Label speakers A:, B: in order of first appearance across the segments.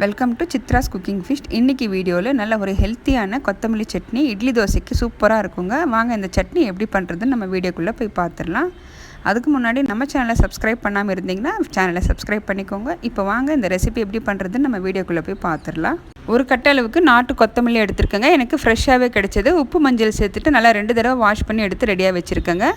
A: Welcome to Chitra's cooking fish இன்றைக்கி வீடியோவில் நல்ல ஒரு ஹெல்த்தியான கொத்தமல்லி சட்னி இட்லி தோசைக்கு சூப்பராக இருக்குங்க. வாங்க இந்த சட்னி எப்படி பண்ணுறதுன்னு நம்ம வீடியோக்குள்ளே போய் பார்த்துடலாம் அதுக்கு முன்னாடி நம்ம சேனலை சப்ஸ்கிரைப் பண்ணாமல் இருந்தீங்கன்னா சேனலை சப்ஸ்கிரைப் பண்ணிக்கோங்க. இப்போ வாங்க இந்த ரெசிபி எப்படி பண்ணுறதுன்னு நம்ம வீடியோக்குள்ளே போய் பார்த்துடலாம் ஒரு கட்ட அளவுக்கு நாட்டு கொத்தமல்லி எடுத்திருக்கேங்க. எனக்கு ஃப்ரெஷ்ஷாகவே கிடைச்சது. உப்பு மஞ்சள் சேர்த்துட்டு நல்லா ரெண்டு தடவை வாஷ் பண்ணி எடுத்து ரெடியாக வச்சுருக்கேங்க.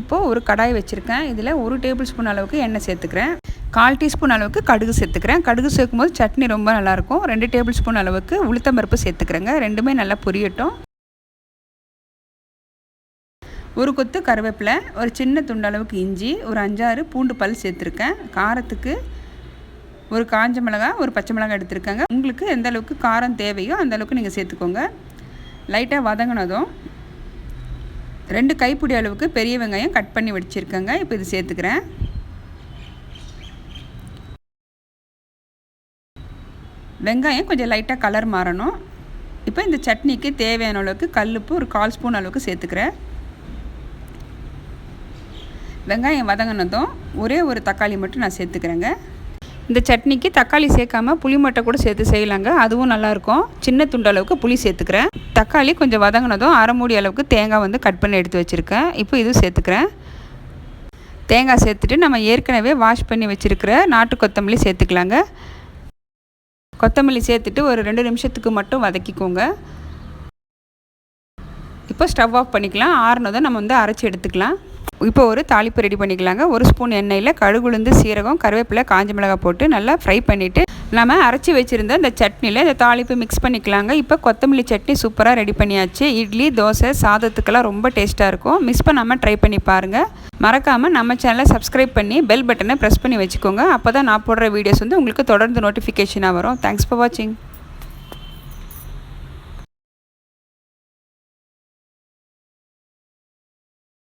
A: இப்போது ஒரு கடாய் வச்சுருக்கேன். இதில் ஒரு டேபிள் ஸ்பூன் அளவுக்கு எண்ணெய் சேர்த்துக்கிறேன். கால் டீஸ்பூன் அளவுக்கு கடுகு சேர்த்துக்கிறேன். கடுகு சேர்க்கும் போது சட்னி ரொம்ப நல்லாயிருக்கும். ரெண்டு டேபிள் ஸ்பூன் அளவுக்கு உளுத்தம்பருப்பு சேர்த்துக்கிறேங்க. ரெண்டுமே நல்லா பொரியட்டும். ஒரு கொத்து கருவேப்பிலை ஒரு சின்ன துண்டு அளவுக்கு இஞ்சி ஒரு அஞ்சாறு பூண்டு பல் சேர்த்துருக்கேன். காரத்துக்கு ஒரு காஞ்ச மிளகாய் ஒரு பச்சை மிளகாய் எடுத்திருக்கேங்க. உங்களுக்கு எந்த அளவுக்கு காரம் தேவையோ அந்த அளவுக்கு நீங்கள் சேர்த்துக்கோங்க. லைட்டாக வதங்கினதும் ரெண்டு கைப்பிடி அளவுக்கு பெரிய வெங்காயம் கட் பண்ணி வச்சுருக்கேங்க. இப்போ இது சேர்த்துக்கிறேன். வெங்காயம் கொஞ்சம் லைட்டாக கலர் மாறணும். இப்போ இந்த சட்னிக்கு தேவையான அளவுக்கு கல்லுப்பு ஒரு கால் ஸ்பூன் அளவுக்கு சேர்த்துக்கிறேன். வெங்காயம் வதங்கினதும் ஒரே ஒரு தக்காளி மட்டும் நான் சேர்த்துக்கிறேங்க. இந்த சட்னிக்கு தக்காளி சேர்க்காம புளி மட்டை கூட சேர்த்து செய்யலாங்க. அதுவும் நல்லாயிருக்கும் சின்ன துண்டு அளவுக்கு புளி சேர்த்துக்கிறேன். தக்காளி கொஞ்சம் வதங்கினதும் அரை மூடி அளவுக்கு தேங்காய் வந்து கட் பண்ணி எடுத்து வச்சுருக்கேன். இப்போ இதுவும் சேர்த்துக்கிறேன். தேங்காய் சேர்த்துட்டு நம்ம ஏற்கனவே வாஷ் பண்ணி வச்சுருக்கிற நாட்டு கொத்தமல்லி சேர்த்துக்கலாங்க. கொத்தமல்லி சேர்த்துட்டு ஒரு ரெண்டு நிமிஷத்துக்கு மட்டும் வதக்கிக்கோங்க. இப்போ ஸ்டவ் ஆஃப் பண்ணிக்கலாம். ஆறுனதை நம்ம வந்து அரைச்சி எடுத்துக்கலாம். இப்போ ஒரு தாளிப்பு ரெடி பண்ணிக்கலாங்க. ஒரு ஸ்பூன் எண்ணெயில் கடுகுளுந்து சீரகம் கருவேப்பிலை காஞ்ச மிளகாய் போட்டு நல்லா ஃப்ரை பண்ணிவிட்டு நம்ம அரைச்சி வச்சுருந்த இந்த சட்னியில் இந்த தாளிப்பு மிக்ஸ் பண்ணிக்கலாங்க. இப்போ கொத்தமல்லி சட்னி சூப்பராக ரெடி பண்ணியாச்சு. இட்லி தோசை சாதத்துக்கெல்லாம் ரொம்ப டேஸ்ட்டாக இருக்கும். மிஸ் பண்ணாமல் ட்ரை பண்ணி பாருங்கள் மறக்காமல் நம்ம சேனலை சப்ஸ்கிரைப் பண்ணி பெல் பட்டனை ப்ரெஸ் பண்ணி வச்சுக்கோங்க. அப்போ தான் நான் போடுற வீடியோஸ் வந்து உங்களுக்கு தொடர்ந்து நோட்டிஃபிகேஷனாக வரும். தேங்க்ஸ் ஃபார் வாட்சிங்